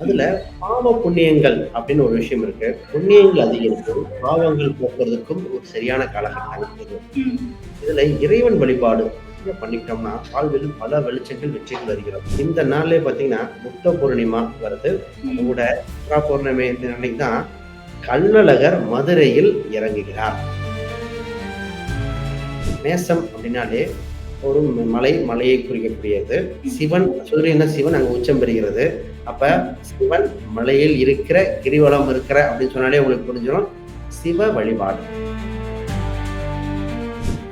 அதுல பாவ புண்ணியங்கள் அப்படின்னு ஒரு விஷயம் இருக்கு. புண்ணியங்கள் அதிகரிக்கும் பாவங்கள் போக்குறதுக்கும் ஒரு சரியான காலகட்டம் இது இதுல இறைவன் வழிபாடு இதை பண்ணிக்கிட்டோம்னா வாழ்வில் பல வெளிச்சங்கள் வெற்றிகள் வருகிறோம் இந்த நாள்லயே பாத்தீங்கன்னா புத்த பூர்ணிமா வருது. கூட சித்ரா பௌர்ணமி அன்னைக்கு தான் கண்ணழகர் மதுரையில் இறங்குகிறார். மேசம் அப்படின்னாலே ஒரு மலை மலையை குறிக்கக்கூடியது. சிவன் சூரியன் சிவன் அங்க உச்சம் பெறுகிறது. அப்ப சிவன் மலையில் இருக்கிற கிரிவலம் இருக்கிற அப்படின்னு சொன்னாலே உங்களுக்கு புரிஞ்சிடும் சிவ வழிபாடு.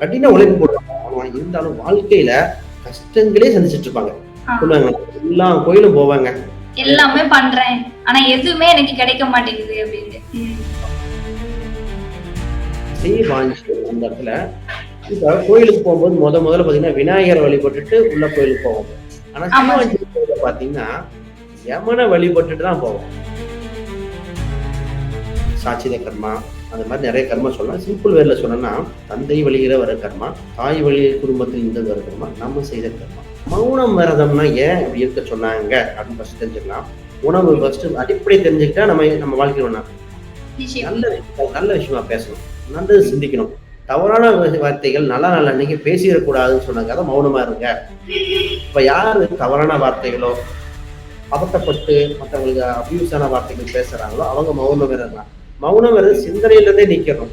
கடின உழைப்பு போடுவாங்க. இருந்தாலும் வாழ்க்கையில கஷ்டங்களே சந்திச்சிட்டு இருப்பாங்க. சொல்லுவாங்க எல்லா கோயிலும் போவாங்க. எல்லாமே பண்றேன். ஆனா எதுவுமே எனக்கு கிடைக்க மாட்டேங்குது அப்படின்னு. அந்த இடத்துல இப்ப கோயிலுக்கு போகும்போது முத முதல்ல பாத்தீங்கன்னா விநாயகரை வழிபட்டுட்டு உள்ள கோயிலுக்கு போவோம். ஆனா ஆமா. ஸ்ரீவாஞ்சி கோயில பாத்தீங்கன்னா யமனை வழிபட்டுட்டு தான் போவோம். சாட்சித கர்மா அந்த மாதிரி நிறைய கர்மா சொல்லலாம். சிம்பிள் வேர்ல சொன்னோம்னா தந்தை வழியில வர கர்மா தாய் வழி குடும்பத்தில் இருந்து வர கர்மா நம்ம செய்த கர்மா. மௌனம் விரதம்னா ஏன் இப்படி இருக்க சொன்னாங்க அப்படின்னு ஃபர்ஸ்ட் தெரிஞ்சுக்கலாம். உணவு ஃபர்ஸ்ட் அடிப்படை தெரிஞ்சுக்கிட்டா நம்ம நம்ம வாழ்க்கை வேணாம் நல்ல நல்ல விஷயமா பேசணும். நல்லது சிந்திக்கணும். தவறான வார்த்தைகள் நல்லா நல்ல அன்னைக்கு பேசிடக்கூடாதுன்னு சொன்னாங்க மௌனமா இருங்க. இப்ப யாரு தவறான வார்த்தைகளோ பதட்டப்பட்டு மற்றவங்களுக்கு அபியூஸான வார்த்தைகள் பேசுறாங்களோ அவங்க மௌனம் இருக்கலாம் மௌனம் இருது சிந்தனையில நிக்கணும்.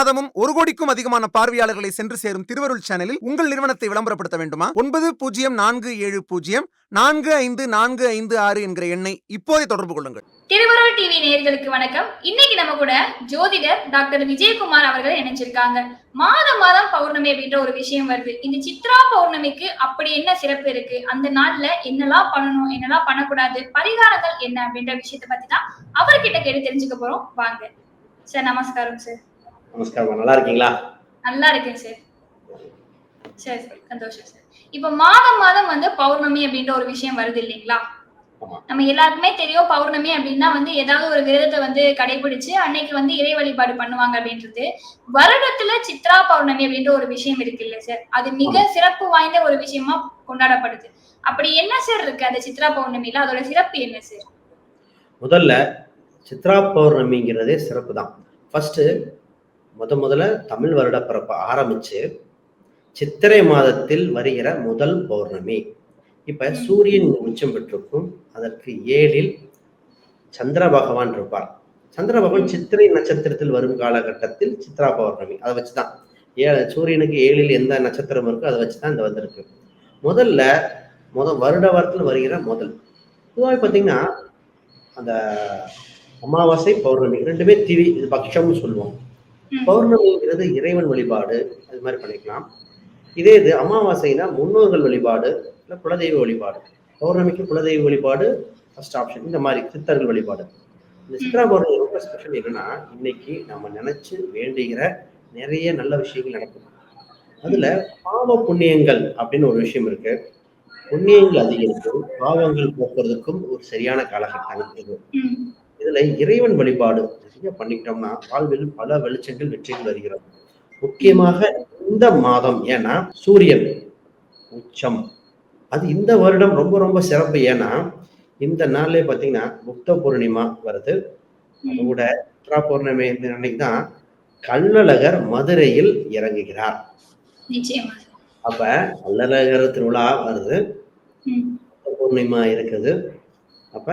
மாதமும் ஒரு கோடிக்கும் அதிகமான பார்வையாளர்களை சென்று சேரும் திருவருள் சேனலில் உங்கள் நிறுவனத்தை விளம்பரப்படுத்த வேண்டுமா? ஒன்பது பூஜ்ஜியம் நான்கு ஏழு பூஜ்ஜியம் நான்கு ஐந்து நான்கு ஐந்து ஆறு என்கிற எண்ணை இப்போதே தொடர்பு கொள்ளுங்கள். திருவருள் டிவி நேர்களுக்கு வணக்கம். இன்னைக்கு நம்ம கூட ஜோதிடர் டாக்டர் விஜயகுமார் அவர்கள் இணைஞ்சிருக்காங்க. மாதம் மாதம் பௌர்ணமி அப்படின்ற ஒரு விஷயம் வருது. இந்த சித்ரா பௌர்ணமிக்கு அப்படி என்ன சிறப்பு இருக்கு? அந்த நாள்ல என்னெல்லாம் பண்ணணும்? என்னெல்லாம் பண்ணக்கூடாது? பரிகாரங்கள் என்ன அப்படின்ற விஷயத்த பத்தி தான் அவர்கிட்ட கேட்டு தெரிஞ்சுக்க போறோம். வாங்க. சார் நமஸ்காரம் சார். நமஸ்காரம் நல்லா இருக்கீங்களா நல்லா இருக்கேன் சார். சரி சரி சந்தோஷம் சார். இப்ப மாதம் மாதம் வந்து பௌர்ணமி அப்படின்ற ஒரு விஷயம் வருது இல்லைங்களா. நம்ம எல்லாருக்குமே தெரியும் பௌர்ணமி அப்படின்னா வந்து ஏதாவது ஒரு விரதத்தை வந்து கடைபிடிச்சு அன்னைக்கு வந்து இறை வழிபாடு பண்ணுவாங்க அப்படின்றது. வருடத்துல சித்ரா பௌர்ணமி அப்படின்ற ஒரு விஷயம் இருக்கு இல்ல சார்? அது மிக சிறப்பு வாய்ந்த ஒரு விஷயமா கொண்டாடப்படுது. அப்படி என்ன சார் இருக்கு அந்த சித்ரா பௌர்ணமியில? அதோட சிறப்பு என்ன சார்? முதல்ல சித்ரா பௌர்ணமிங்கிறதே சிறப்பு தான் ஃபர்ஸ்ட் முத முதல்ல தமிழ் வருட பிறப்ப ஆரம்பிச்சு சித்திரை மாதத்தில் வருகிற முதல் பௌர்ணமி. இப்ப சூரியன் உச்சம் பெற்றிருக்கும். அதற்கு ஏழில் சந்திர பகவான் இருப்பார். சந்திர பகவான் சித்திரை நட்சத்திரத்தில் வரும் காலகட்டத்தில் சித்ரா பௌர்ணமி. அதை வச்சுதான். ஏ சூரியனுக்கு ஏழில் எந்த நட்சத்திரம் இருக்கோ அதை வச்சுதான் இந்த வந்திருக்கு. முதல்ல முதல் வருட வாரத்தில் வருகிற முதல். பொதுவாக பார்த்தீங்கன்னா அந்த அமாவாசை பௌர்ணமி ரெண்டுமே திதி இது பட்சம்னு சொல்லுவோம். பௌர்ணமிங்கிறது இறைவன் வழிபாடு அது மாதிரி பண்ணிக்கலாம். இதே இது அமாவாசைனா முன்னோர்கள் வழிபாடு இல்லை குலதெய்வ வழிபாடு. பௌர்ணமிக்கு குலதெய்வ வழிபாடு ஃபர்ஸ்ட் ஆப்ஷன் இந்த மாதிரி சித்தர்கள் வழிபாடு. இந்த சித்ரா பௌர்ணமி ரொம்ப ஸ்பெஷல் என்னன்னா இன்னைக்கு நம்ம நினைச்சு வேண்டுகிற நிறைய நல்ல விஷயங்கள் நடக்கும். அதுல பாவ புண்ணியங்கள் அப்படின்னு ஒரு விஷயம் இருக்கு. புண்ணியங்கள் அதிகரிக்கும் பாவங்கள் போக்குறதுக்கும் ஒரு சரியான காலகட்டம் இது. இதுல இறைவன் வழிபாடு நிறைய பண்ணிக்கிட்டோம்னா வாழ்வில் பல வெளிச்சங்கள் வெற்றிகள் வருகிறது. முக்கியமாக இந்த மாதம் ஏன்னா சூரியன் உச்சம். அது இந்த வருடம் ரொம்ப ரொம்ப சிறப்பு. ஏன்னா இந்த நாள்லயே பாத்தீங்கன்னா புத்த பூர்ணிமா வருது. அது கூட சித்ரா பௌர்ணமி அன்னைக்கு தான் கள்ளழகர் மதுரையில் இறங்குகிறார். அப்ப கள்ளழகர் திருவிழா வருது. பூர்ணிமா இருக்குது. அப்ப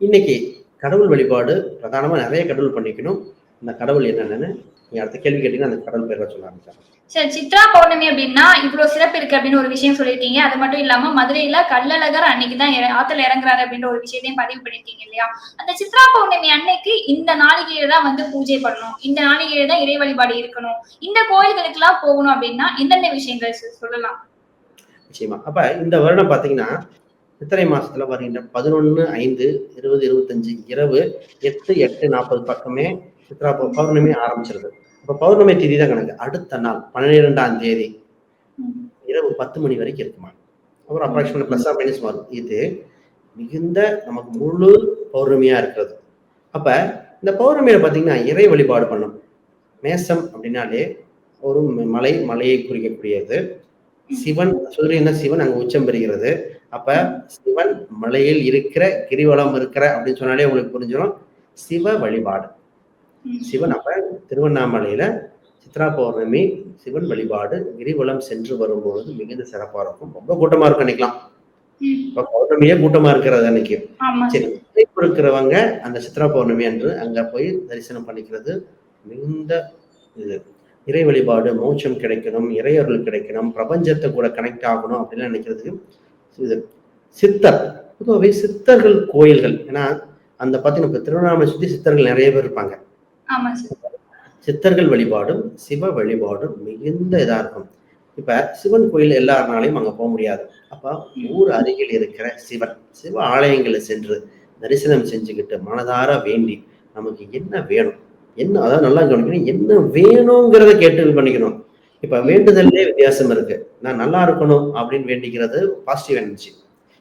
இன்னைக்கு கடவுள் வழிபாடு பிரதானமா நிறைய கடவுள் பண்ணிக்கணும். இந்த கடவுள் என்னன்னு நீங்க அடுத்த கேள்வி கேட்டீங்கன்னா அந்த கடவுள் பேரை சொல்ல ஆரம்பிச்சாங்க சார் சித்ரா பௌர்ணமி அப்படின்னா இவ்வளவு சிறப்பு இருக்கு அப்படின்னு ஒரு விஷயம் சொல்லியிருக்கீங்க. அது மட்டும் இல்லாம மதுரையில கள்ளழகர் அன்னைக்கு தான் இற- ஆத்துல இறங்குறாரு அப்படின்ற ஒரு விஷயத்தையும் பதிவு பண்ணிருக்கீங்க இல்லையா? அந்த சித்ரா பௌர்ணமி அன்னைக்கு இந்த நாளிகையில தான் வந்து பூஜை பண்ணணும். இந்த நாளிகையில தான் இறை வழிபாடு இருக்கணும். இந்த கோயில்களுக்கு எல்லாம் போகணும் அப்படின்னா எந்தெந்த விஷயங்கள் சொல்லலாம்? நிச்சயமா. அப்ப இந்த வருடம் பாத்தீங்கன்னா சித்திரை மாசத்துல வருகின்ற பதினொன்னு ஐந்து இருபது இருபத்தஞ்சு இரவு எட்டு எட்டு நாற்பது பக்கமே சித்ரா பௌர்ணமி ஆரம்பிச்சிருது. இப்ப பௌர்ணமி தேதி தான் கணக்கு. அடுத்த நாள் பன்னிரெண்டாம் தேதி இரவு பத்து மணி வரைக்கும் இருக்குமா? அப்புறம் அப்ராக்சிமேட் பிளஸ் ஆஃப் மைனஸ் வரும். இது மிகுந்த நமக்கு முழு பௌர்ணமியா இருக்கிறது. அப்ப இந்த பௌர்ணமியில பாத்தீங்கன்னா இறை வழிபாடு பண்ணும். மேசம் அப்படின்னாலே ஒரு மலை மலையை குறிக்கக்கூடியது. சிவன் சூரியன் சிவன் அங்க உச்சம் பெறுகிறது. அப்ப சிவன் மலையில் இருக்கிற கிரிவலம் இருக்கிற அப்படின்னு சொன்னாலே உங்களுக்கு புரிஞ்சிடும் சிவ வழிபாடு. சிவன் அப்ப திருவண்ணாமலையில சித்ரா பௌர்ணமி சிவன் வழிபாடு கிரிவலம் சென்று வரும்பொழுது மிகுந்த சிறப்பா இருக்கும். ரொம்ப கூட்டமா இருக்கும் அன்னைக்கலாம் ம். இப்ப பௌர்ணமியே கூட்டமா இருக்கிறது அன்னைக்கு. சரி இருக்கிறவங்க அந்த சித்ரா பௌர்ணமி அன்று அங்க போய் தரிசனம் பண்ணிக்கிறது மிகுந்த இது. இறை வழிபாடு மோட்சம் கிடைக்கணும் இறையருள் கிடைக்கணும் பிரபஞ்சத்தை கூட கனெக்ட் ஆகணும் அப்படின்னு நினைக்கிறதுக்கு இது சித்தர். பொதுவாகவே சித்தர்கள் கோயில்கள். ஏன்னா அந்த பார்த்தீங்கன்னா இப்போ திருவண்ணாமலை சுற்றி சித்தர்கள் நிறைய பேர் இருப்பாங்க. சித்தர்கள் வழிபாடும் சிவ வழிபாடும் மிகுந்த இதா இருக்கும். இப்ப சிவன் கோயில் எல்லாருனாலையும் அங்க போக முடியாது. அப்ப ஊர் அருகில் இருக்கிற சிவன் சிவ ஆலயங்களை சென்று தரிசனம் செஞ்சுக்கிட்டு மனதார வேண்டி நமக்கு என்ன வேணும்? என்ன அதாவது நல்லா கவனிக்கணும் என்ன வேணுங்கிறத கேட்டு இது பண்ணிக்கணும். இப்ப வேண்டுதல்லே வித்தியாசம் இருக்கு. நான் நல்லா இருக்கணும் அப்படின்னு வேண்டிக்கிறது பாசிட்டிவ் எனர்ஜி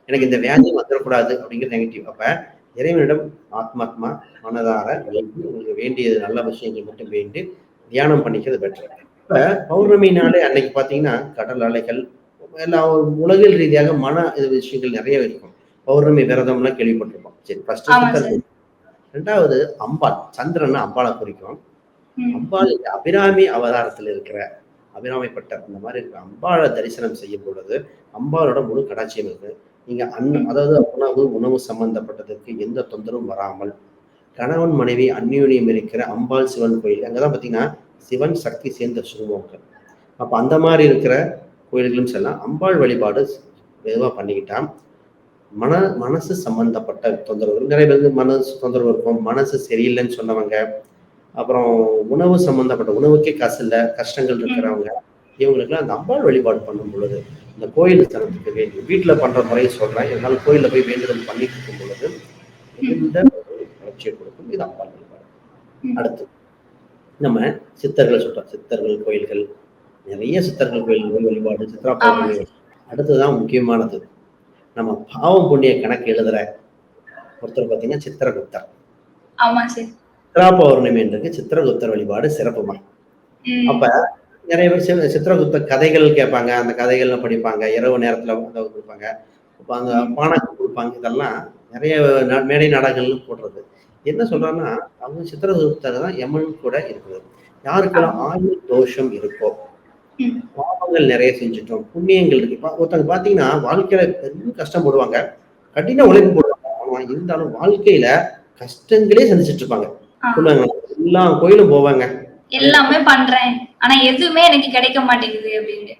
எனக்கு இந்த வியாதி வந்துடக்கூடாது அப்படிங்கிறது நெகட்டிவ் அப்ப இறைவனிடம் ஆத்மாத்மா மனதார வேண்டி உங்களுக்கு வேண்டியது நல்ல விஷயங்கள் மட்டும் வேண்டி தியானம் பண்ணிக்கிறது பெட்டர் இப்ப பௌர்ணமி நாளே அன்னைக்கு பாத்தீங்கன்னா கடல் அலைகள் எல்லா உலகில் ரீதியாக மன இது விஷயங்கள் நிறைய இருக்கும். பௌர்ணமி விரதம்லாம் கேள்விப்பட்டிருப்போம். சரி ஃபர்ஸ்ட். ரெண்டாவது அம்பாள் சந்திரன் அம்பாளை குறிக்கும். அம்பாள் அபிராமி அவதாரத்தில் இருக்கிற அபிராமிப்பட்டர் அந்த மாதிரி இருக்கிற அம்பாளை தரிசனம் செய்யும் பொழுது அம்பாளோட முழு கடாட்சியம் இருக்கு. நீங்க அன்ன அதாவது உணவு உணவு சம்பந்தப்பட்டதுக்கு எந்த தொந்தரவும் வராமல் கணவன் மனைவி அந்யோன்யம் இருக்கிற அம்பாள் சிவன் கோயில் அங்கதான் பாத்தீங்கன்னா சிவன் சக்தி சேர்ந்த சுருவங்கள் அப்ப அந்த மாதிரி இருக்கிற கோயில்களும் செல்லாம் அம்பாள் வழிபாடு மெதுவாக பண்ணிக்கிட்டா மன மனசு சம்பந்தப்பட்ட தொந்தரவுகள் நிறைய பேருக்கு மனசு தொந்தரவு இருக்கும் மனசு சரியில்லைன்னு சொன்னவங்க அப்புறம் உணவு சம்பந்தப்பட்ட உணவுக்கே காசு இல்லை கஷ்டங்கள் இருக்கிறவங்க இவங்களுக்குலாம் அந்த அம்பாள் வழிபாடு பண்ணும் பொழுது இந்த கோயில் தனத்துக்கு வேண்டி வீட்டுல பண்ற முறையை சொல்றேன். இருந்தாலும் கோயில்ல போய் வேண்டுதல் பண்ணிட்டு இருக்கும் பொழுது ஒரு வளர்ச்சியை கொடுக்கும்? இது அம்பாள் வழிபாடு. அடுத்து நம்ம சித்தர்களை சொல்றோம். சித்தர்கள் கோயில்கள் நிறைய சித்தர்கள் கோயில்கள் வழிபாடு சித்ரா பௌர்ணமி. அடுத்ததுதான் முக்கியமானது நம்ம பாவம் புண்ணிய கணக்கு எழுதுற ஒருத்தர் பார்த்தீங்கன்னா சித்திரகுப்தர். ஆமா சார். சித்ரா பௌர்ணமி என்றது சித்திரகுப்தர் வழிபாடு சிறப்புமா. அப்ப நிறைய பேர் சித்திரகுப்த கதைகள் கேட்பாங்க. அந்த கதைகள்ல படிப்பாங்க. இரவு நேரத்துல கொடுப்பாங்க. அப்ப அந்த பானகம் கொடுப்பாங்க. இதெல்லாம் நிறைய மேடை நாடகங்கள்னு போடுறது. என்ன சொல்றாங்கன்னா அவங்க சித்திரகுப்தர் தான் யமன் கூட இருக்குது யாருக்கெல்லாம் ஆயுள் தோஷம் இருக்கோ. பாவங்கள் நிறைய செஞ்சுட்டோம் புண்ணியங்கள் இருக்கு. இப்ப ஒருத்தங்க பாத்தீங்கன்னா வாழ்க்கையில பெரும் கஷ்டப்படுவாங்க கடின உழைப்பு போடுவாங்க. இருந்தாலும் வாழ்க்கையில கஷ்டங்களே சந்திச்சிட்டு இருப்பாங்க. சொல்லுவாங்க எல்லா கோயிலும் போவாங்க. எல்லாமே பண்றேன். ஆனா எதுவுமே எனக்கு கிடைக்க மாட்டேங்குது அப்படின்னு.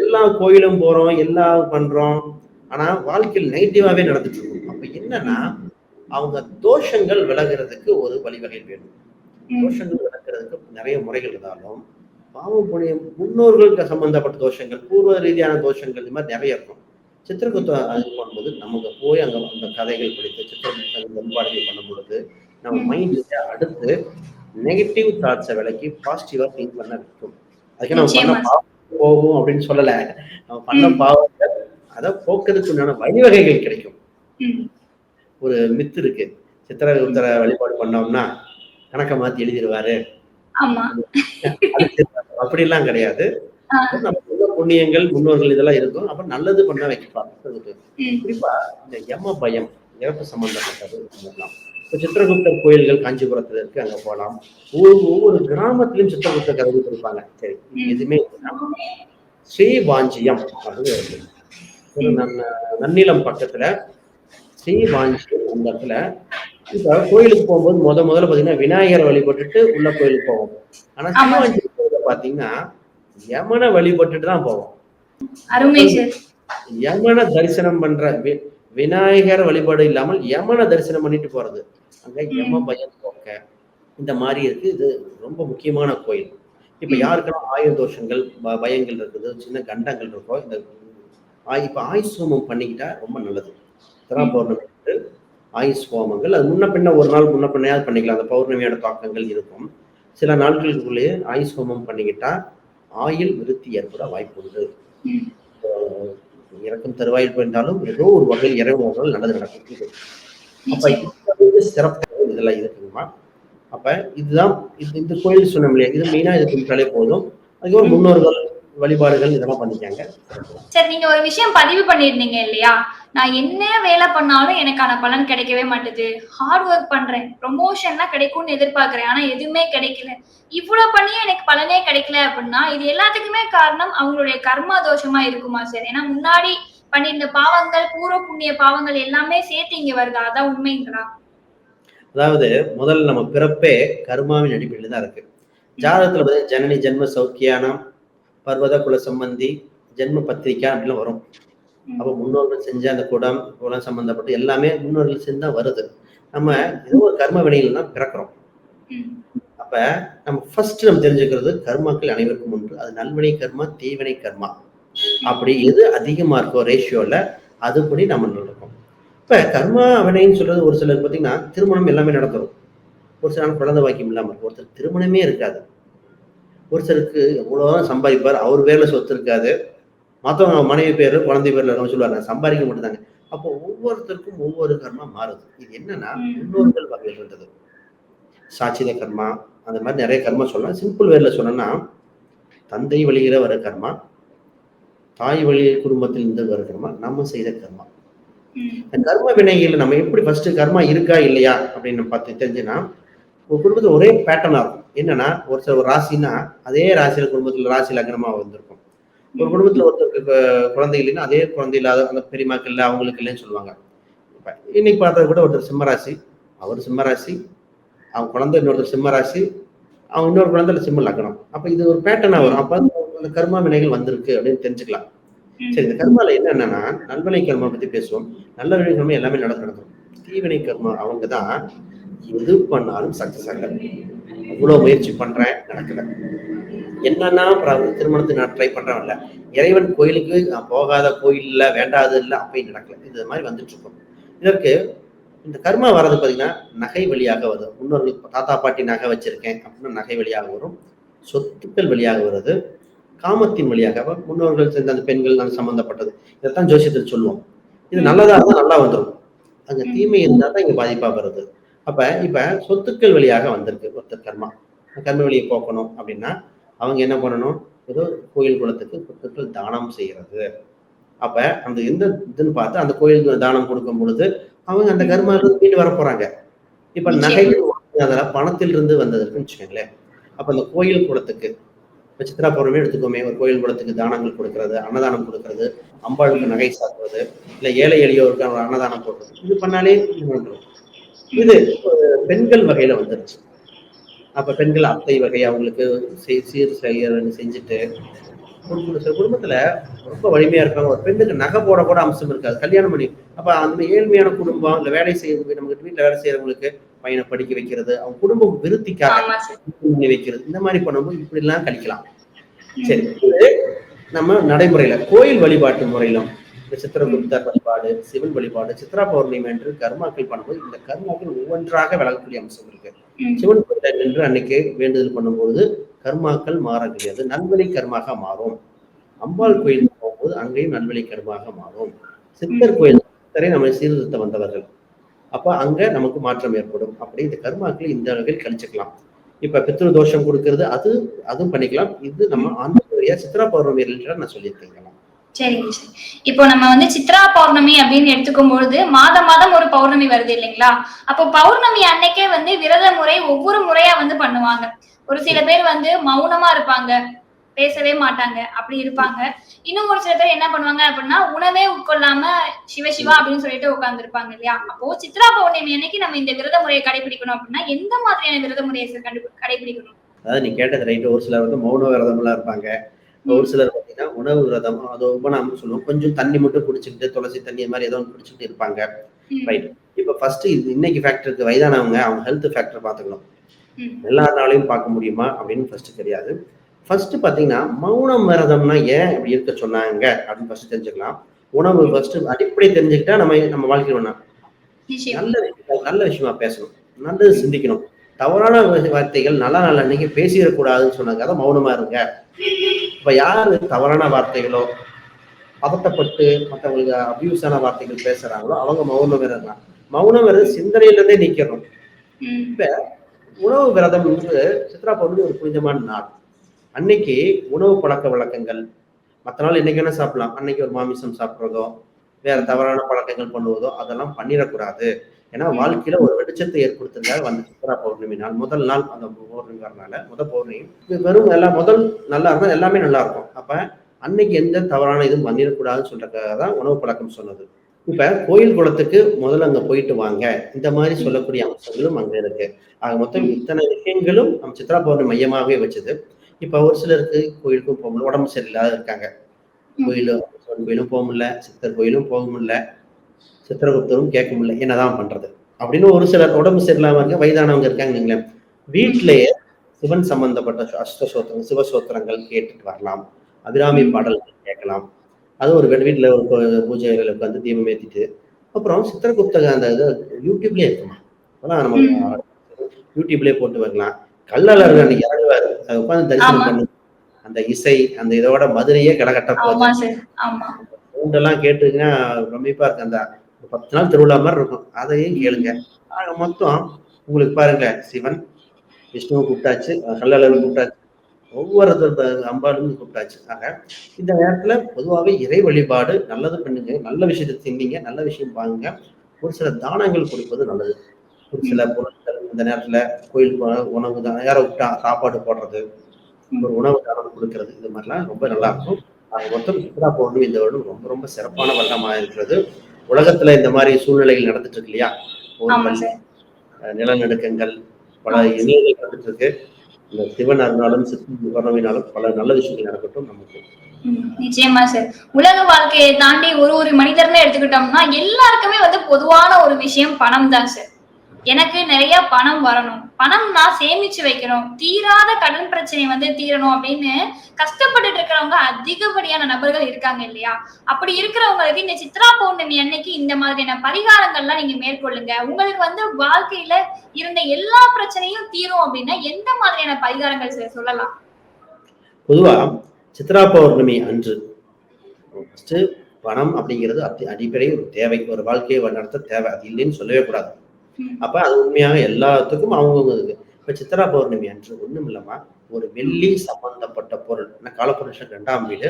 எல்லா கோயிலும் போறோம் எல்லாம் பண்றோம். ஆனா வாழ்க்கையில் நெகட்டிவாவே நடந்துட்டு இருக்கும். அப்ப என்னன்னா அவங்க தோஷங்கள் விலகிறதுக்கு ஒரு வழிவகை வேணும். தோஷங்கள் விளக்குறதுக்கு நிறைய முறைகள் இருந்தாலும் பாவம் புண்ணியம் முன்னோர்களுக்கு சம்பந்தப்பட்ட தோஷங்கள் பூர்வ ரீதியான தோஷங்கள் இந்த மாதிரி நிறைய இருக்கும். சித்திரகுப்த அது பண்ணும்போது நமக்கு போய் அங்க அந்த கதைகள் படித்து சித்திரகுப்த வழிபாடுகள் பண்ணும் பொழுது நம்ம ம். மைண்ட்ல அடுத்து நெகட்டிவ் தாட்ஸை விலக்கி பாசிட்டிவா திங்க் பண்ண வைக்கும் அதுக்கு நம்ம பண்ண. பாவம் போகும் அப்படின்னு சொல்லல. நம்ம பண்ண. பாவத்தை அதை போக்குறதுக்கு உண்டான வழிவகைகள் கிடைக்கும். ஒரு மித்து இருக்கு. சித்திரகுப்தரை வழிபாடு பண்ணோம்னா கணக்கை மாத்தி எழுதிடுவாரு அப்படிலாம் கிடையாது. புண்ணியங்கள் முன்னோர்கள் இதெல்லாம் இருக்கும். அப்ப நல்லது பண்ண வைக்கலாம் ம். குறிப்பா இந்த யம பயம். இறப்பு சம்பந்தப்பட்டது பண்ணலாம் இப்ப சித்திரகுப்தர் கோயில்கள் காஞ்சிபுரத்துல இருக்கு அங்க போகலாம் ஒவ்வொரு ஒவ்வொரு கிராமத்திலும் சித்திரகுப்தர் கதை கொடுப்பாங்க சரி. எதுவுமே ஸ்ரீவாஞ்சியம் அப்படின்னு இருக்கு நன்னிலம் பக்கத்துல ஸ்ரீவாஞ்சியம் அந்த இடத்துல இப்ப கோயிலுக்கு போகும்போது முத முதல்ல பாத்தீங்கன்னா விநாயகரை வழிபட்டுட்டு உள்ள கோயிலுக்கு போவோம். ஆனா ஆமா. ஸ்ரீவாஞ்சியம் கோயில்ல பாத்தீங்கன்னா யமனை வழிபட்டுட்டு தான் போவோம். யமனை தரிசனம் பண்ற விநாயகர் வழிபாடு இல்லாமல் யமனை தரிசனம் பண்ணிட்டு போறது. அங்க யம பயம் போக்க. இந்த மாதிரி இருக்கு. இது ரொம்ப முக்கியமான கோயில். இப்ப. யாருக்கெல்லாம் ஆயுள் தோஷங்கள் பயங்கள் இருக்குது சின்ன கண்டங்கள் இருக்கோ இந்த ஆய்- இப்ப ஆயுஷ் ஹோமம் பண்ணிக்கிட்டா ரொம்ப நல்லது. திரா. பௌர்ணமி ஆயுஷ் ஹோமங்கள். அது முன்ன பின்ன ஒரு நாள் முன்ன பின்னையாவது பண்ணிக்கலாம். அந்த பௌர்ணமியோட தாக்கங்கள் இருக்கும். சில நாட்களுக்குள்ளேயே ஆயுஷ் ஹோமம் பண்ணிக்கிட்டா ஆயுள் விருத்தி ஏற்பட வாய்ப்பு உண்டு. இறக்கும் தருவாயில் போயிருந்தாலும் ஏதோ ஒரு வகையில் இறைவனால் நல்லது நடக்கும். அப்ப சிறப்பு இதெல்லாம் இருக்குங்கம்மா அப்ப இதுதான் இது இந்த கோயில் சொன்னோம் இல்லையா? இது மெயினா இது கும்பிட்டாலே போதும். அதுக்கப்புறம் முன்னோர்கள் வழிபாடுகள் இதெல்லாம் பண்ணிக்காங்க. சரி நீங்க ஒரு விஷயம் பதிவு பண்ணிருந்தீங்க இல்லையா? நான் என்ன வேலை பண்ணாலும் எனக்கான பலன் கிடைக்கவே மாட்டுது. ஹார்ட் ஒர்க் பண்றேன். ப்ரொமோஷன்லாம் கிடைக்கும்னு எதிர்பார்க்கறேன். ஆனா எதுவுமே கிடைக்கல. இவ்வளவு பண்ணியும் எனக்கு பலனே கிடைக்கல அப்படின்னா இது எல்லாத்துக்குமே காரணம் அவங்களுடைய கர்மா தோஷமா இருக்குமா? சார் ஏன்னா முன்னாடி பண்ணியிருந்த பாவங்கள் பூர்வ புண்ணிய பாவங்கள் எல்லாமே சேர்த்து இங்க வருதா. அதான் உண்மைங்களா? அதாவது முதல்ல நம்ம பிறப்பே கர்மாவின் அடிப்படையில் தான் இருக்கு. ஜாதகத்துல பார்த்தீங்கன்னா ஜனனி ஜென்ம சௌக்கியானம் பர்வத குல சம்பந்தி ஜென்ம பத்திரிக்கா அப்படிலாம் வரும். அப்போ முன்னோர்கள் செஞ்ச அந்த குடம் குலம் சம்பந்தப்பட்டு எல்லாமே முன்னோர்கள் செஞ்சு தான் வருது. நம்ம ஏதோ ஒரு கர்ம வினையில் தான் பிறக்கிறோம். அப்ப நம்ம ஃபர்ஸ்ட் நம்ம தெரிஞ்சுக்கிறது கர்மாக்கள் அனைவருக்கும் உண்டு. அது நல்வினை கர்மா தீவினை கர்மா. அப்படி எது அதிகமா இருக்கோ ரேஷியோல அதுபடி நம்ம நடக்கும். இப்ப கர்மா வினைன்னு சொல்றது ஒரு சிலர் பார்த்தீங்கன்னா திருமணம் எல்லாமே நடந்துரும் ஒரு சிலர் குழந்தை வாக்கியம் இல்லாம இருக்கும். ஒருத்தர் திருமணமே இருக்காது. ஒரு சிலருக்கு எவ்வளவுதான் சம்பாதிப்பார் அவர் பேர்ல சொத்து இருக்காது. மற்றவங்க மனைவி பேர்ல குழந்தை பேர்ல இருக்கவங்க சொல்லுவாங்க "நான் சம்பாதிக்க மட்டும்தாங்க. அப்போ ஒவ்வொருத்தருக்கும் ஒவ்வொரு கர்மா மாறுது. இது என்னன்னா. முன்னோர்கள் வகையில் இருந்தது சாட்சித கர்மா அந்த மாதிரி நிறைய கர்மா சொல்லலாம். சிம்பிள் வேர்ல சொன்னோம்னா தந்தை வழியில வர கர்மா தாய் வழி குடும்பத்தில் இருந்து வர கர்மா நம்ம செய்த கர்மா. இந்த கர்ம வினைகள் நம்ம எப்படி ஃபர்ஸ்ட் கர்மா இருக்கா இல்லையா அப்படின்னு நம்ம பார்த்து தெரிஞ்சுன்னா ஒரு குடும்பத்துல ஒரே பேட்டர்னா இருக்கும். என்னன்னா ஒரு சில ஒரு ராசினா அதே ராசியில குடும்பத்துல ராசி லக்னமா வந்திருக்கும். ஒரு குடும்பத்துல ஒருத்தருக்கு குழந்தை இல்லைன்னா அதே குழந்தை இல்லாத அந்த பெரியமாக்கள் இல்லை அவங்களுக்கு இல்லைன்னு சொல்லுவாங்க. இன்னைக்கு பார்த்தா கூட ஒருத்தர் சிம்மராசி அவர் சிம்மராசி அவன் குழந்தை இன்னொருத்தர் சிம்மராசி அவன் இன்னொரு குழந்தைல சிம்ம லக்னம். அப்ப இது ஒரு பேட்டர்னா வரும். அப்ப அந்த கர்மா வினைகள் வந்திருக்கு அப்படின்னு தெரிஞ்சுக்கலாம். சரி இந்த கர்மால என்னன்னா நல்வினை கர்மா பத்தி பேசுவோம். நல்ல வினை கர்மா எல்லாமே நடந்து நடக்கும். தீவினை கர்மா அவங்க தான் எது பண்ணாலும் சக்சஸ் ஆகல அவ்வளவு முயற்சி பண்றேன் நடக்கல. என்னன்னா பிராப்தம் திருமணத்துக்கு நான் ட்ரை பண்றேன் இல்ல. இறைவன் கோயிலுக்கு நான் போகாத கோயில் இல்ல வேண்டாது இல்ல அப்பயும் நடக்கல. இது மாதிரி வந்துட்டு இருக்கும். இதற்கு இந்த கர்மா வர்றது பாத்தீங்கன்னா நகை வழியாக வருது. முன்னோர்கள் தாத்தா பாட்டி நகை வச்சிருக்கேன் அப்படின்னு நகை வழியாக வரும். சொத்துக்கள் வழியாக வருது. காமத்தின் வழியாக முன்னோர்கள் சேர்ந்த அந்த பெண்கள் அந்த சம்பந்தப்பட்டது. இதைத்தான் ஜோசியத்தில் சொல்லுவோம். இது நல்லதா இருந்தா நல்லா வந்துடும் அங்க தீமை இருந்தா தான் இங்க பாதிப்பா வருது. அப்ப இப்ப சொத்துக்கள் வழியாக வந்திருக்கு ஒருத்தர் கர்மா. கர்ம வழியை போக்கணும் அப்படின்னா அவங்க என்ன பண்ணணும்? ஏதோ கோயில் குளத்துக்கு சொத்துக்கள் தானம் செய்யறது. அப்ப அந்த எந்த இதுன்னு பார்த்து அந்த கோயிலுக்கு தானம் கொடுக்கும் பொழுது அவங்க அந்த கர்மால இருந்து மீண்டு வர போறாங்க. இப்ப நகைகள் அதெல்லாம் பணத்தில் இருந்து வந்ததுன்னு வச்சுக்கோங்களேன். அப்ப அந்த கோயில் குளத்துக்கு இப்ப சித்ரா பௌர்ணமி எடுத்துக்கோமே ஒரு கோயில் குளத்துக்கு தானங்கள் கொடுக்கறது அன்னதானம் கொடுக்கறது அம்பாளுக்கு நகை சாத்துவது இல்ல ஏழை எளியோருக்கு அன்னதானம் போடுறது இது பண்ணாலே இது வந்துரும். இது பெண்கள் வகையில வந்துருச்சு. அப்ப பெண்கள் அத்தை வகை அவங்களுக்கு சீர் செய்ய செஞ்சுட்டு குடும்பத்துல ரொம்ப வலிமையா இருக்காங்க. ஒரு பெண்ணுக்கு நகை போட கூட அம்சம் இருக்காது. கல்யாணம் பண்ணி அப்ப அந்த ஏழ்மையான குடும்பம் இல்ல வேலை செய்ய நம்ம வீட்டுல வேலை செய்யறவங்களுக்கு பையனை படிக்க வைக்கிறது அவங்க குடும்பம் விருத்திக்காக பண்ணி வைக்கிறது இந்த மாதிரி பண்ணும்போது இப்படி எல்லாம் கழிக்கலாம். சரி நம்ம நடைமுறையில கோயில் வழிபாட்டு முறையிலும் இந்த சித்திரகுப்தர் வழிபாடு சிவன் வழிபாடு சித்ரா பௌர்ணமி என்று கர்மாக்கள் பண்ணும்போது இந்த கர்மாக்கள் ஒவ்வொன்றாக விளக்கக்கூடிய அம்சம் இருக்கு. சிவன் கோயில் நின்று அன்னைக்கு வேண்டுதல் பண்ணும்போது கர்மாக்கள் மாறக்கூடியது நல்வழி கர்மாக மாறும். அம்பாள் கோயில் போகும்போது அங்கேயும் நல்வழி கர்மாக மாறும். சித்தர் கோயில் சித்தரை நம்ம சீர்திருத்த வந்தவர்கள். அப்ப அங்க நமக்கு மாற்றம் ஏற்படும். அப்படி இந்த கர்மாக்களை இந்த வகையில் கழிச்சுக்கலாம். இப்ப பித்ரு தோஷம் கொடுக்கறது அது அதுவும் பண்ணிக்கலாம். இது நம்ம ஆந்திர சித்ரா பௌர்ணமி ரிலேட்டடா நான் சொல்லியிருக்கேன் சரிங்க சார். இப்போ நம்ம வந்து சித்ரா பௌர்ணமி அப்படின்னு எடுத்துக்கும் பொழுது மாதம் மாதம் ஒரு பௌர்ணமி வருது இல்லைங்களா? அப்போ பௌர்ணமி அன்னைக்கே வந்து விரத முறை ஒவ்வொரு முறையா வந்து பண்ணுவாங்க. ஒரு சில பேர் வந்து மௌனமா இருப்பாங்க. பேசவே மாட்டாங்க. அப்படி இருப்பாங்க. இன்னும் ஒரு சில பேர் என்ன பண்ணுவாங்க அப்படின்னா உணவே உட்கொள்ளாம சிவ சிவா அப்படின்னு சொல்லிட்டு உட்கார்ந்து இருப்பாங்க இல்லையா? அப்போ சித்ரா பௌர்ணமி அன்னைக்கு நம்ம இந்த விரத முறையை கடைபிடிக்கணும் அப்படின்னா எந்த மாதிரியான விரத முறையை கடைபிடிக்கணும்? அதாவது நீ கேட்டது ரைட்டு ஒரு சிலர் வந்து மௌன விரதம்லாம் இருப்பாங்க. ஒரு சிலர் பார்த்தீங்கன்னா உணவு விரதம் அது உபநாமம் சொல்லுவோம் கொஞ்சம் தண்ணி மட்டும் குடிச்சுக்கிட்டு துளசி தண்ணி மாதிரி ஏதோ ஒன்று குடிச்சுக்கிட்டு இருப்பாங்க. ரைட் இப்போ ஃபர்ஸ்ட் இன்னைக்கு ஃபேக்டருக்கு வயதானவங்க அவங்க ஹெல்த் ஃபேக்டர் பார்த்துக்கணும் ம். எல்லா நாளையும் பார்க்க முடியுமா? அப்படின்னு ஃபர்ஸ்ட் தெரியாது. ஃபர்ஸ்ட் பார்த்தீங்கன்னா மௌனம் விரதம்னா ஏன் இப்படி இருக்க சொன்னாங்க? அப்படின்னு ஃபர்ஸ்ட் தெரிஞ்சுக்கலாம். உணவு ஃபர்ஸ்ட் அடிப்படை தெரிஞ்சுக்கிட்டா நம்ம நம்ம வாழ்க்கையில் நிச்சயம். நல்ல விஷயம் நல்ல விஷயமா பேசணும். நல்லது சிந்திக்கணும். தவறான வார்த்தைகள் நல்ல நல்ல அன்னைக்கு பேசிடக்கூடாதுன்னு சொன்னாங்க அதான் மௌனமா இருங்க. இப்ப யாரு தவறான வார்த்தைகளோ பதட்டப்பட்டு மற்றவங்களுக்கு அபியூஸான வார்த்தைகள் பேசுறாங்களோ அவங்க மௌன விரதம் மௌன விரதம் சிந்தனையில இருந்தே நிக்கணும். ம். உணவு விரதம் வந்து சித்ரா பௌர்ணமி ஒரு புனிதமான நாள். அன்னைக்கு உணவு பழக்க வழக்கங்கள். மற்ற நாள் இன்னைக்கு என்ன சாப்பிடலாம்? அன்னைக்கு ஒரு மாமிசம் சாப்பிட்றதோ வேற தவறான பழக்கங்கள் பண்ணுவதோ அதெல்லாம் பண்ணிடக்கூடாது. ஏன்னா வாழ்க்கையில ஒரு வெளிச்சத்தை ஏற்படுத்துங்க வந்து சித்ரா பௌர்ணமி நாள் முதல் நாள் அந்த பௌர்ணமிங்கிறதுனால முதல் பௌர்ணமி. வெறும் எல்லாம் முதல் நல்லா இருக்கும் எல்லாமே நல்லா இருக்கும். அப்ப அன்னைக்கு எந்த தவறான இதுவும் பண்ணிடக்கூடாதுன்னு சொல்றதுக்காக தான் உணவு பழக்கம் சொன்னது. இப்ப கோயில் குளத்துக்கு முதல்ல அங்க போயிட்டு வாங்க. இந்த மாதிரி சொல்லக்கூடிய அம்சங்களும் அங்க இருக்கு. ஆக மொத்தம் இத்தனை விஷயங்களும் நம்ம சித்ரா பௌர்ணமி மையமாகவே வச்சது. இப்ப ஒரு சிலருக்கு கோயிலுக்கும் போக முடியல உடம்பு சரியில்லாத இருக்காங்க. கோயிலும் கோயிலும் போக முடியல சித்தர் கோயிலும் போக முடியல. சித்திரகுப்தரும் கேட்க முடியல என்னதான் பண்றது? அப்படின்னு ஒரு சிலர் உடம்பு சரியில்லாம இருக்க வயதானவங்க இருக்காங்க நீங்களே வீட்டிலேயே சிவன் சம்பந்தப்பட்ட அஷ்ட சோத்திரங்கள் சிவசோத்திரங்கள் கேட்டுட்டு வரலாம். அபிராமி பாடல்கள் கேட்கலாம். அது ஒரு வீட்டில் ஒரு பூஜை உட்காந்து தீபம் ஏத்திட்டு அப்புறம் சித்திரகுப்தக அந்த இது யூடியூப்லயே இருக்குமா? அதெல்லாம் நம்ம யூடியூப்லயே போட்டு வரலாம். கல்லாளர் அன்னைக்கு இறங்குவாரு. உட்காந்து தரிசனம். பண்ணி. அந்த இசை அந்த இதோட மதுரையே கடகட்ட போகுது. கூண்டெல்லாம் சார் ஆமா கேட்டுங்கன்னா பிரமிப்பா இருக்கு அந்த ஒரு பத்து நாள் திருவிழா மாதிரி இருக்கும். அதையும் கேளுங்க. ஆக மொத்தம் உங்களுக்கு பாருங்க சிவன் விஷ்ணுவை கூப்பிட்டாச்சு கல்லளவு கூப்பிட்டாச்சு ஒவ்வொருத்தர் அம்பாலும் கூப்பிட்டாச்சு. ஆக இந்த நேரத்துல பொதுவாகவே இறை வழிபாடு நல்லது பண்ணுங்க நல்ல விஷயத்தை தின்னீங்க நல்ல விஷயம் பாருங்க ஒரு சில தானங்கள் கொடுப்பது நல்லது. ஒரு சில பொருட்கள் இந்த நேரத்துல கோயில் உணவு தானம் யாரை விட்டா சாப்பாடு போடுறது ஒரு உணவு தானம் கொடுக்கறது இது மாதிரிலாம் ரொம்ப நல்லா இருக்கும். ஆக மொத்தம் சித்ரா பௌர்ணமி இந்த வருடம் ரொம்ப ரொம்ப சிறப்பான வருடமாக இருக்கிறது. உலகத்துல இந்த மாதிரி சூழ்நிலைகள் நடந்துட்டு இருக்கு இல்லையா? நிலநடுக்கங்கள் பல. இணையங்கள் நடந்துட்டு இருக்கு. இந்த சிவன் அருளாலும் சித்தி பௌர்ணமினாலும் பல நல்ல விஷயங்கள் நடக்கட்டும் நமக்கு. நிச்சயமா சார். உலக வாழ்க்கையை தாண்டி ஒரு ஒரு மனிதர்னு எடுத்துக்கிட்டோம்னா எல்லாருக்குமே வந்து பொதுவான ஒரு விஷயம் பணம் தான் சார். எனக்கு நிறைய பணம் வரணும். பணம் நான் சேமிச்சு வைக்கணும். தீராத கடன் பிரச்சனை வந்து தீரணும் அப்படின்னு கஷ்டப்பட்டுட்டு இருக்கிறவங்க அதிகப்படியான நபர்கள் இருக்காங்க இல்லையா? அப்படி இருக்கிறவங்களுக்கு இந்த சித்ரா பௌர்ணமி அன்னைக்கு இந்த மாதிரியான பரிகாரங்கள்லாம் நீங்க மேற்கொள்ளுங்க. உங்களுக்கு வந்து வாழ்க்கையில இருந்த எல்லா பிரச்சனையும் தீரும் அப்படின்னா எந்த மாதிரியான பரிகாரங்கள் சொல்லலாம்? பொதுவா சித்ரா பௌர்ணமி அன்று பணம் அப்படிங்கிறது அடிப்படை ஒரு தேவை. ஒரு வாழ்க்கையை நடத்த தேவை. அது இல்லைன்னு சொல்லவே கூடாது. அப்ப அது உண்மையாக எல்லாத்துக்கும் அவங்கவுங்க இருக்கு இப்ப சித்ரா பௌர்ணமி அன்று ஒண்ணும் இல்லாம ஒரு வெள்ளி சம்பந்தப்பட்ட பொருள். ஏன்னா காலப்புருஷன் ரெண்டாம் வீடு.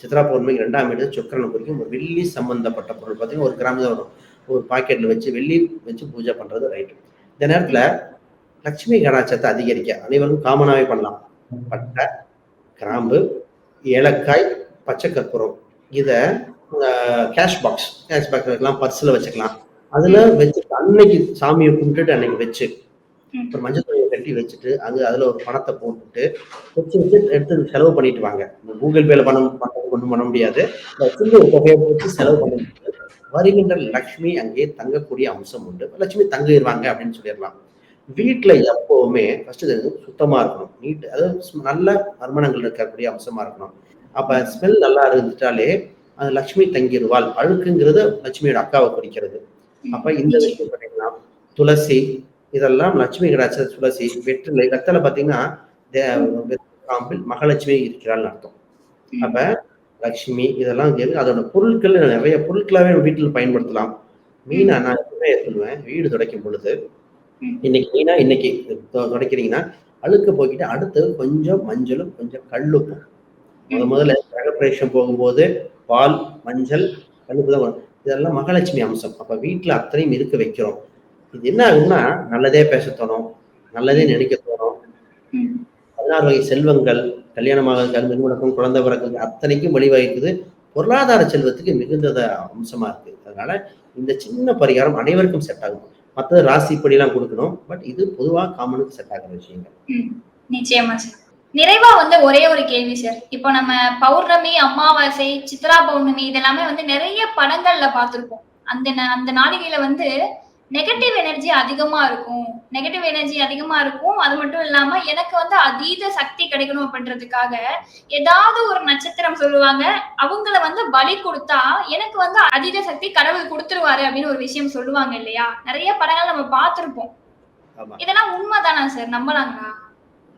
சித்ரா பௌர்ணமிக்கு ரெண்டாம் வீடு சுக்கரனை குறிக்கும் ஒரு வெள்ளி சம்பந்தப்பட்ட பொருள். பார்த்தீங்கன்னா ஒரு கிராம் தான் வரும். ஒரு பாக்கெட்ல வச்சு வெள்ளி வச்சு பூஜை பண்றது ரைட்டு இந்த நேரத்துல லட்சுமி கடாச்சத்தை அதிகரிக்க அனைவரும் காமனாவே பண்ணலாம். பட்டை கிராம்பு ஏலக்காய் பச்சை கற்பூரம் இதை கேஷ் பாக்ஸ் கேஷ் பாக்ஸ் வைக்கலாம் பர்ஸில் வச்சுக்கலாம். அதுல வச்சு அன்னைக்கு சாமியை கும்பிட்டுட்டு அன்னைக்கு வச்சு ம். ஒரு மஞ்சள் துணியை கட்டி வச்சுட்டு அங்க அதுல ஒரு பணத்தை போட்டுட்டு வச்சு வச்சு எடுத்து செலவு பண்ணிட்டு வாங்க. கூகுள் பேல பணம் கொண்டு பண்ண முடியாது. சின்ன ஒரு தொகையை வச்சு செலவு பண்ணிட்டு வருகின்ற லக்ஷ்மி அங்கே தங்கக்கூடிய அம்சம் உண்டு. லட்சுமி தங்கிடுவாங்க அப்படின்னு சொல்லிடலாம். வீட்டுல எப்பவுமே ஃபர்ஸ்ட் சுத்தமா இருக்கணும். நீட் அதாவது நல்ல நறுமணங்கள் இருக்கக்கூடிய அம்சமா இருக்கணும். அப்ப ஸ்மெல் நல்லா இருந்துட்டாலே அது லட்சுமி தங்கிடுவாள். அழுக்குங்கிறது லட்சுமியோட அக்காவை குறிக்கிறது. அப்ப இந்த விஷயம் பண்ணிக்கலாம் துளசி இதெல்லாம் லட்சுமி கடாச்ச துளசி வெற்றிலை வெத்தலை பாத்தீங்கன்னா காம்பில் மகாலட்சுமி இருக்கிறாள்னு அர்த்தம். அப்ப லட்சுமி இதெல்லாம். அதோட பொருட்கள் நிறைய பொருட்களாவே வீட்டில் பயன்படுத்தலாம். மீனா நான் எப்பவுமே சொல்லுவேன்? வீடு துடைக்கும் பொழுது. இன்னைக்கு மீனா இன்னைக்கு துடைக்கிறீங்கன்னா அழுக்கு போய்கிட்டு அடுத்து கொஞ்சம் மஞ்சளும் கொஞ்சம் கல்லுப்பும் முத முதல்ல கிரகப்பிரவேசம் போகும்போது பால் மஞ்சள் கல்லுப்பு தான். இதெல்லாம் மகாலட்சுமி அம்சம். அப்ப வீட்டுல அத்தனையும் இருக்க வைக்கிறோம். இது என்ன ஆகும்னா நல்லதே பேச தோணும். நல்லதே நினைக்க தோணும். பதினாறு வகை செல்வங்கள் கல்யாணமாக கல்வி முடக்கம் குழந்தை பிறகு அத்தனைக்கும் வழிவகுக்குது. பொருளாதார செல்வத்துக்கு மிகுந்த அம்சமா இருக்கு. அதனால இந்த சின்ன பரிகாரம் அனைவருக்கும் செட் ஆகும். மற்றது ராசிப்படிலாம் கொடுக்கணும். பட் இது பொதுவா காமனுக்கு செட் ஆகிற விஷயங்கள். நிச்சயமா சார். நிறைவா வந்து ஒரே ஒரு கேள்வி சார் இப்போ நம்ம பௌர்ணமி அமாவாசை சித்ரா பௌர்ணமி இதெல்லாமே வந்து நிறைய படங்கள்ல பார்த்திருப்போம். அந்த அந்த நாளிகையில வந்து நெகட்டிவ் எனர்ஜி அதிகமா இருக்கும். நெகட்டிவ் எனர்ஜி அதிகமா இருக்கும். அது மட்டும் இல்லாம எனக்கு வந்து அதீத சக்தி கிடைக்கணும் அப்படின்றதுக்காக ஏதாவது ஒரு நட்சத்திரம் சொல்லுவாங்க. அவங்கள வந்து பலி கொடுத்தா எனக்கு வந்து அதீத சக்தி கடவுள் கொடுத்துருவாரு அப்படின்னு ஒரு விஷயம் சொல்லுவாங்க இல்லையா? நிறைய படங்கள் நம்ம பார்த்திருப்போம். இதெல்லாம் உண்மைதானா சார் நம்பலாங்களா?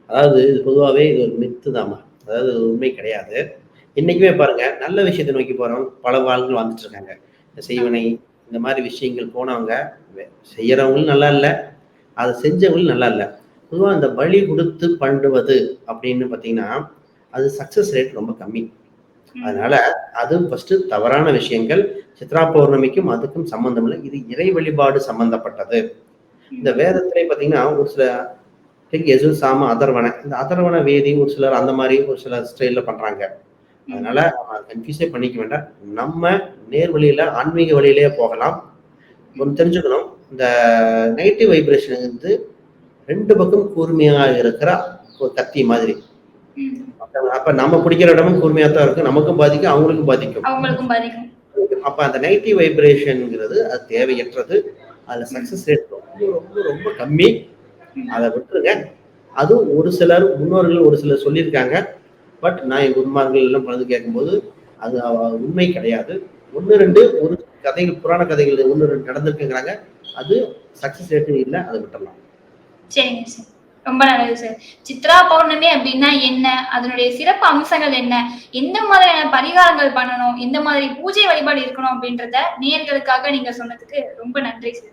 அதாவது இது பொதுவாகவே இது ஒரு மித்து தாமா அதாவது உண்மை கிடையாது. இன்னைக்குமே பாருங்க நல்ல விஷயத்தை நோக்கி போறவங்க பல வாழ்கள் வந்துட்டு இருக்காங்க. செய்வனை இந்த மாதிரி விஷயங்கள் போனவங்க செய்யறவங்களும் நல்லா இல்லை அதை செஞ்சவங்களும் நல்லா இல்லை. பொதுவாக இந்த பலி கொடுத்து பண்ணுவது அப்படின்னு பார்த்தீங்கன்னா அது சக்சஸ் ரேட் ரொம்ப கம்மி. அதனால அது ஃபர்ஸ்ட் தவறான விஷயங்கள் சித்ரா பௌர்ணமிக்கும் அதுக்கும் சம்பந்தம் இல்லை இது இறை வழிபாடு சம்பந்தப்பட்டது. இந்த வேதத்திலே பார்த்தீங்கன்னா ஒரு சில எசு சாம அதர்வன இந்த அதர்வன வேதி ஒரு சிலர் அந்த மாதிரி ஒரு சில ஸ்டைல்ல பண்றாங்க. அதனால நம்ம கன்ஃபியூஸே பண்ணிக்க வேண்டாம். நம்ம நேர் வழியில ஆன்மீக வழியிலே போகலாம். ஒன்று தெரிஞ்சுக்கணும். இந்த நெகட்டிவ் வைப்ரேஷன் வந்து ரெண்டு பக்கம் கூர்மையா இருக்கிற ஒரு கத்தி மாதிரி. அப்ப நம்ம பிடிக்கிற இடமும் கூர்மையா தான் இருக்கும். நமக்கும் பாதிக்கும் அவங்களுக்கும் பாதிக்கும். அவங்களுக்கும் பாதிக்கும். அப்ப அந்த நெகட்டிவ் வைப்ரேஷன்ங்கிறது அது தேவையற்றது. அதுல சக்சஸ் ரேட் ரொம்ப ரொம்ப ரொம்ப கம்மி. அதை விட்டுருங்க. அதுவும் ஒரு சிலர் முன்னோர்கள் ஒரு சிலர் சொல்லியிருக்காங்க. பட் நான் என் குருமார்கள் எல்லாம் பலது கேட்கும்போது அது உண்மை கிடையாது. ஒன்று ரெண்டு ஒரு கதைகள் புராண கதைகள் ஒன்று ரெண்டு நடந்திருக்குங்கிறாங்க. அது சக்சஸ் ரேட்டு இல்லை அதை விட்டுடலாம் சரிங்க சார் ரொம்ப நல்லது சார் சித்ரா பௌர்ணமி அப்படின்னா என்ன? அதனுடைய சிறப்பு அம்சங்கள் என்ன? எந்த மாதிரியான பரிகாரங்கள் பண்ணணும்? எந்த மாதிரி பூஜை வழிபாடு இருக்கணும் அப்படின்றத நேர்களுக்காக நீங்க சொன்னதுக்கு ரொம்ப நன்றி சார்